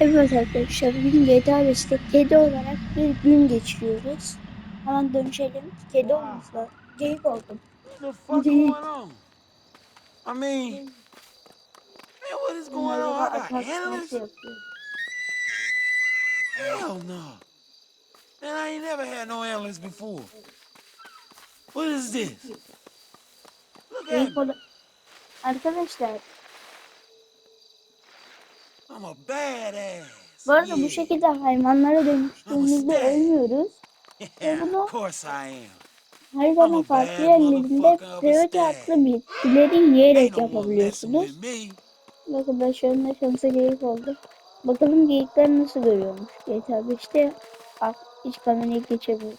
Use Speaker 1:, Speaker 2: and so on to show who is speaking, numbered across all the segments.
Speaker 1: Evet arkadaşlar bugün GTA 5'te kedi olarak bir gün geçiriyoruz. Hemen dönüşelim. Kedi olmasın. Geyik oldum. Geyik.
Speaker 2: I mean, man, what is going on? I got
Speaker 1: yapıyor?
Speaker 2: Hell no. Man, I ain't never had no handlers before. What is this? Look at.
Speaker 1: Arkadaşlar
Speaker 2: I'm a badass.
Speaker 1: bu arada bu şekilde hayvanlara dönüştüğümüzde ölmüyoruz.
Speaker 2: Yeah,
Speaker 1: bunu-. Her zaman farklı yerlerinde priority adlı bitkileri yiyerek yapabiliyorsunuz. Bakın ben şu anda şansa geyik oldu. Bakalım geyikler nasıl görüyormuş. GTA 5'te bak hiç kamerayı geçemiyorum.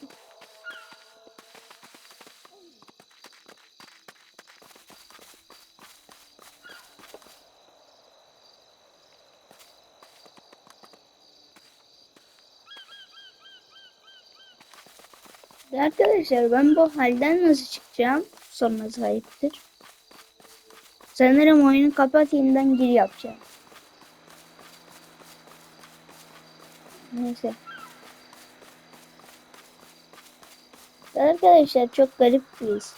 Speaker 1: Arkadaşlar ben bu halden nasıl çıkacağım? Sonra sahiptir. Sanırım oyunu kapat yeniden gir yapacağım. Neyse. Arkadaşlar çok garip bir his.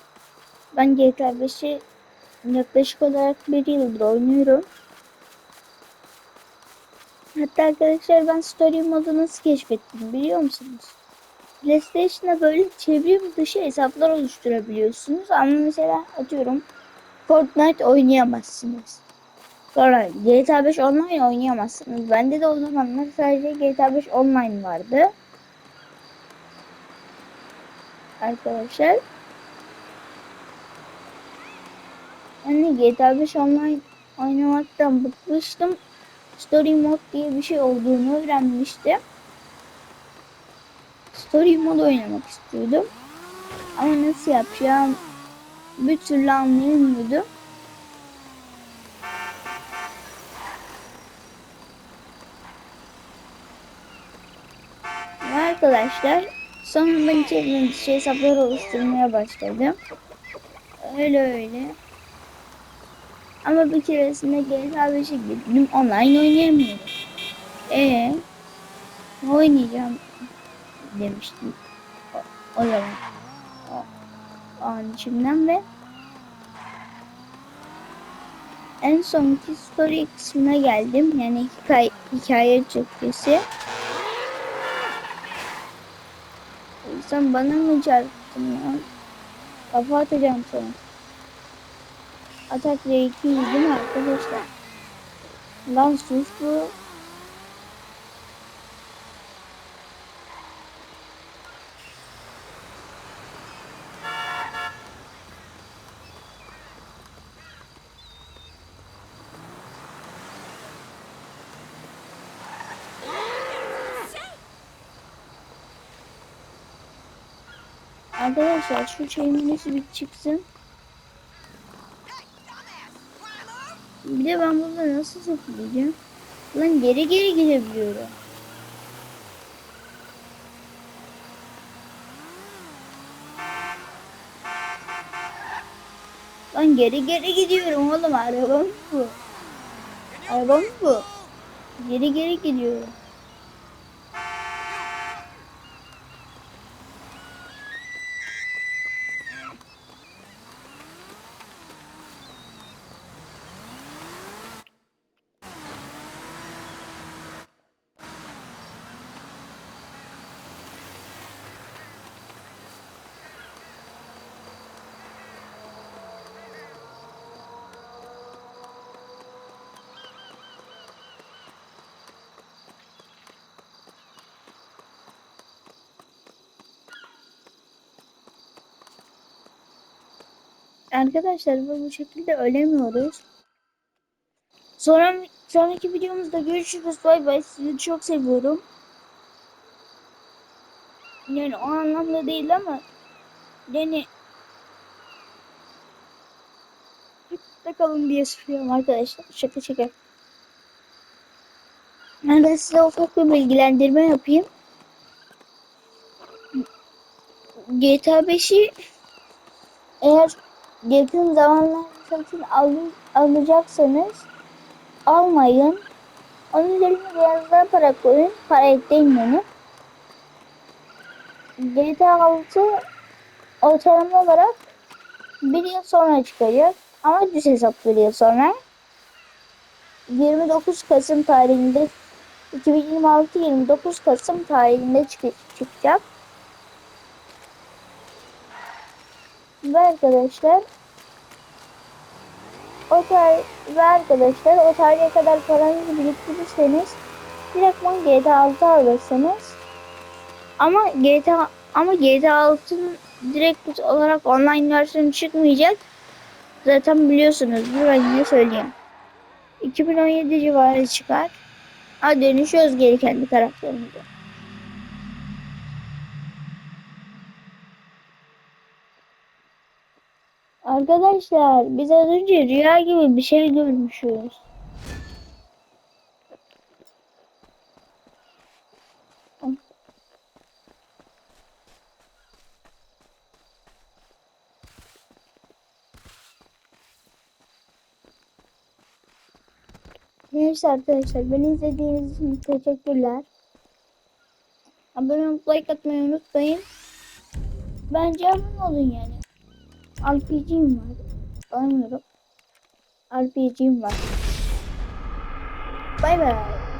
Speaker 1: Ben GTA 5'i yaklaşık olarak bir yıldır oynuyorum. Hatta arkadaşlar ben story modu nasıl keşfettim biliyor musunuz? PlayStation'da böyle çevrim dışı hesaplar oluşturabiliyorsunuz ama mesela atıyorum Fortnite oynayamazsınız. Sonra GTA 5 online oynayamazsınız. Bende de o zamanlar sadece GTA 5 online vardı. Arkadaşlar. De GTA 5 online oynamaktan bıkmıştım. Story mode diye bir şey olduğunu öğrenmiştim. Story mode oynamak istiyordum. Ama nasıl yapacağım bir türlü anlayamıyordum. Ve arkadaşlar sonunda içeriden dışı hesaplar oluşturmaya başladım. Öyle öyle. Ama bir keresinde GTA 5'e girdim. Online oynayamıyorum. Ee, oynayacağım demiştim. O, o zaman. O, o an içimden ve en sonki story kısmına geldim. Yani hikaye, hikaye cephesi. Sen bana mı çarptın ya? Kafa atacağım sana. Atak R2 değil mi arkadaşlar? Lan sus bu. Arkadaşlar şu şeyin nasıl bir çıksın. Bir de ben burada nasıl zıplayacağım? Lan geri geri gidebiliyorum. Lan geri geri gidiyorum oğlum araba mı bu? Araba mı bu? Geri geri gidiyorum. Arkadaşlar bu bu şekilde ölemiyoruz. Sonra sonraki videomuzda görüşürüz. Bay bay. Sizi çok seviyorum. Yani o anlamda değil ama yani Hep kalın diye söylüyorum arkadaşlar. Şaka şaka. Ben size ufak bir bilgilendirme yapayım. GTA 5'i eğer yakın zamanlarda satın al alacaksanız almayın. Onun üzerine biraz daha para koyun. Para ekleyin yani. GTA 6 ortalama olarak bir yıl sonra çıkacak. Ama düz hesap bir yıl sonra. 29 Kasım tarihinde 2026 29 Kasım tarihinde çık çıkacak. Ve arkadaşlar o tarih ve arkadaşlar o tarihe kadar paranızı biriktirirseniz direktman GTA 6 alırsınız. Ama GTA ama GTA 6'nın direkt olarak online versiyonu çıkmayacak. Zaten biliyorsunuz. Ben yine söyleyeyim. 2017 civarı çıkar. Ha dönüşüyoruz geri kendi karakterimize. Arkadaşlar biz az önce rüya gibi bir şey görmüşüz. Neyse arkadaşlar beni izlediğiniz için teşekkürler. Abone olup like atmayı unutmayın. Bence abone olun yani. RPG'm var. Anlamıyorum. RPG'm var. Bay bay.